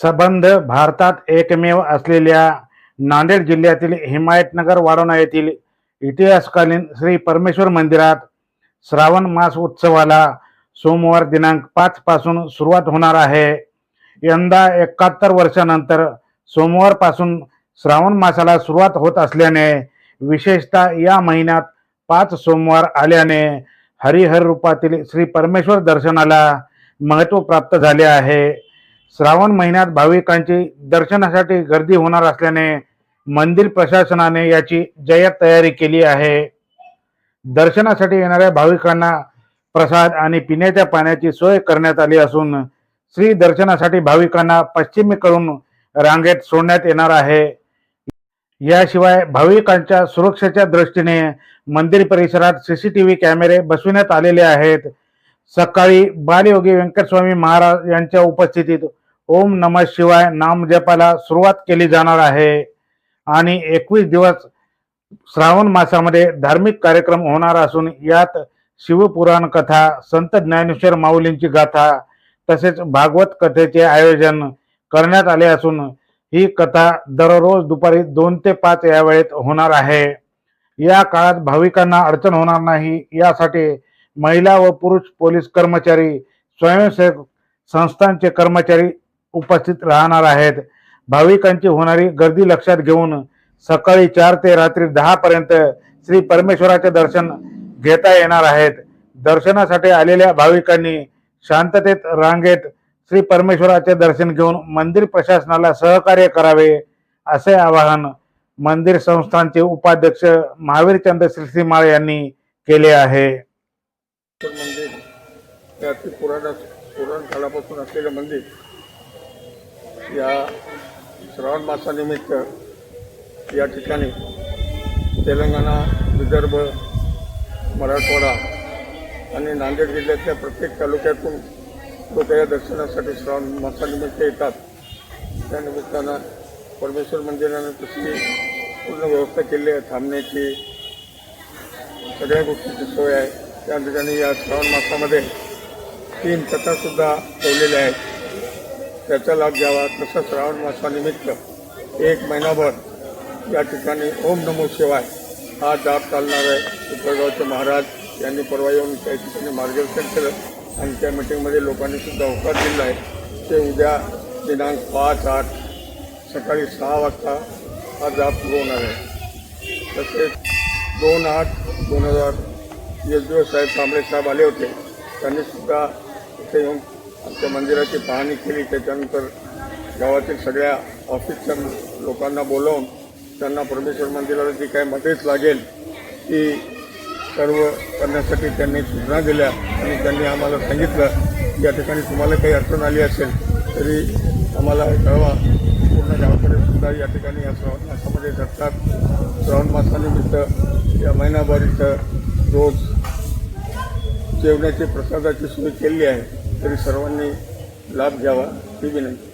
संबंध भारतात एकमेव असलेल्या नांदेड जिल्ह्यातील हिमायतनगर वाडोणा येथील इतिहासकालीन श्री परमेश्वर मंदिरात श्रावण मास उत्सवाला सोमवार दिनांक पाच पासून सुरुवात होणार आहे. यंदा एकाहत्तर वर्षानंतर सोमवारपासून श्रावण मासाला सुरुवात होत असल्याने विशेषतः या महिन्यात पाच सोमवार आल्याने हरिहर रूपातील श्री परमेश्वर दर्शनाला महत्त्व प्राप्त झाले आहे. श्रावण महिन्यात भाविकांची दर्शनासाठी गर्दी होणार असल्याने मंदिर प्रशासनाने याची जय्यत तयारी केली आहे. दर्शनासाठी येणाऱ्या भाविकांना प्रसाद आणि पिण्याच्या पाण्याची सोय करण्यात आली असून श्री दर्शनासाठी भाविकांना पश्चिमेकडून रांगेत सोडण्यात येणार आहे. याशिवाय भाविकांच्या सुरक्षेच्या दृष्टीने मंदिर परिसरात सीसीटीव्ही कॅमेरे बसविण्यात आलेले आहेत. सकाळी बालयोगी व्यंकटस्वामी महाराज यांच्या उपस्थितीत ओम नम शिवाय नाम जपाला सुरुवात केली जाणार आहे. आणि एकवीस दिवस श्रावण मासामध्ये धार्मिक कार्यक्रम होणार असून यात शिवपुराण कथा संत ज्ञानेश्वर माऊलींची गाथा तसेच भागवत कथेचे आयोजन करण्यात आले असून ही कथा दररोज दुपारी दोन ते पाच या वेळेत होणार आहे. या काळात भाविकांना अडचण होणार नाही. यासाठी महिला व पुरुष पोलीस कर्मचारी स्वयंसेवक संस्थांचे कर्मचारी उपस्थित राहणार आहेत. भाविकांची होणारी गर्दी लक्षात घेऊन सकाळी चार ते रात्री दहा पर्यंत श्री परमेश्वराचे दर्शन घेता येणार आहेत. दर्शनासाठी आलेल्या भाविकांनी शांततेत रांगेत श्री परमेश्वराचे दर्शन घेऊन मंदिर प्रशासनाला सहकार्य करावे असे आवाहन मंदिर संस्थांचे उपाध्यक्ष महावीरचंद्र श्रीमाळ यांनी केले आहे. मंदिर पुराण पुराण काळापासून असलेलं मंदिर या श्रावण मासानिमित्त या ठिकाणी तेलंगणा विदर्भ मराठवाडा आणि नांदेड जिल्ह्यातल्या प्रत्येक तालुक्यातून लोक या दर्शनासाठी श्रावण मासानिमित्त येतात. त्या निमित्तानं परमेश्वर मंदिरानं तशी पूर्ण व्यवस्था केली आहे थांबण्याची सगळ्या गोष्टीची सोय आहे. त्या ठिकाणी या श्रावण मासामध्ये तीन कथासुद्धा ठेवलेल्या आहेत. त्याचा लाभ घ्यावा. तसं श्रावण मासानिमित्त एक महिनाभर या ठिकाणी ओम नमो शिवाय हा जाप चालणार आहे. उत्तरगावचे महाराज यांनी परवा येऊन त्या ठिकाणी मार्गदर्शन केलं आणि त्या मिटिंगमध्ये लोकांनी सुद्धा होकार दिला आहे. ते उद्या दिनांक पाच आठ सकाळी सहा वाजता हा जाप सुरू होणार आहे. तसेच दोन आठ दोन हजार एस साहेब कांबळे साहेब आले होते. त्यांनी सुद्धा इथे येऊन आमच्या मंदिराची पाहणी केली त्याच्यानंतर गावातील सगळ्या ऑफिसच्या लोकांना बोलवून त्यांना परमेश्वर मंदिराला जी काही मदत लागेल ती सर्व करण्यासाठी त्यांनी सूचना दिल्या आणि त्यांनी आम्हाला सांगितलं. या ठिकाणी तुम्हाला काही अडचण आली असेल तरी आम्हाला कळवा. पूर्ण गावाकडे सुद्धा या ठिकाणी या श्रावण मासामध्ये जातात श्रावण मासानिमित्त या महिनाभर इथं रोज जेवणाची प्रसादाची सोय केली आहे. तरी सर्वांनी लाभ घ्यावा ही विनंती.